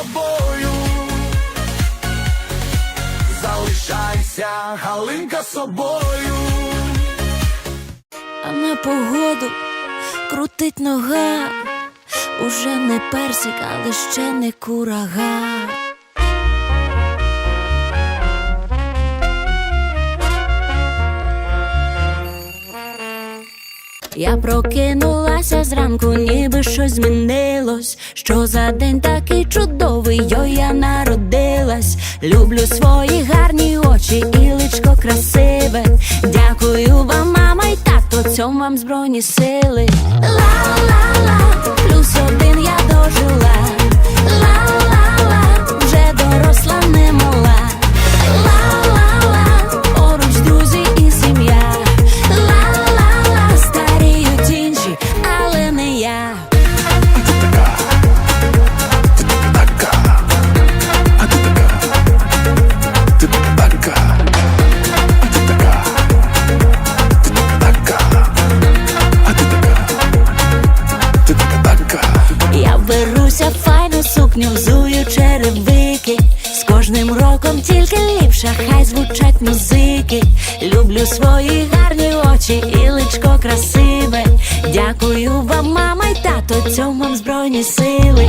тобою, залишайся, галинка собою. А на погоду крутить нога, уже не персик, але ще не курага. Я прокинулася зранку, ніби щось змінилось. Що за день такий чудовий, йо я народилась. Люблю свої гарні очі і личко красиве. Дякую вам, мама й тато, цьому вам збройні сили. Ла-ла-ла, плюс один я сукню, взую черевики. З кожним роком тільки ліпше, хай звучать музики. Люблю свої гарні очі і личко красиве. Дякую вам, мама й тато, цьому вам збройні сили.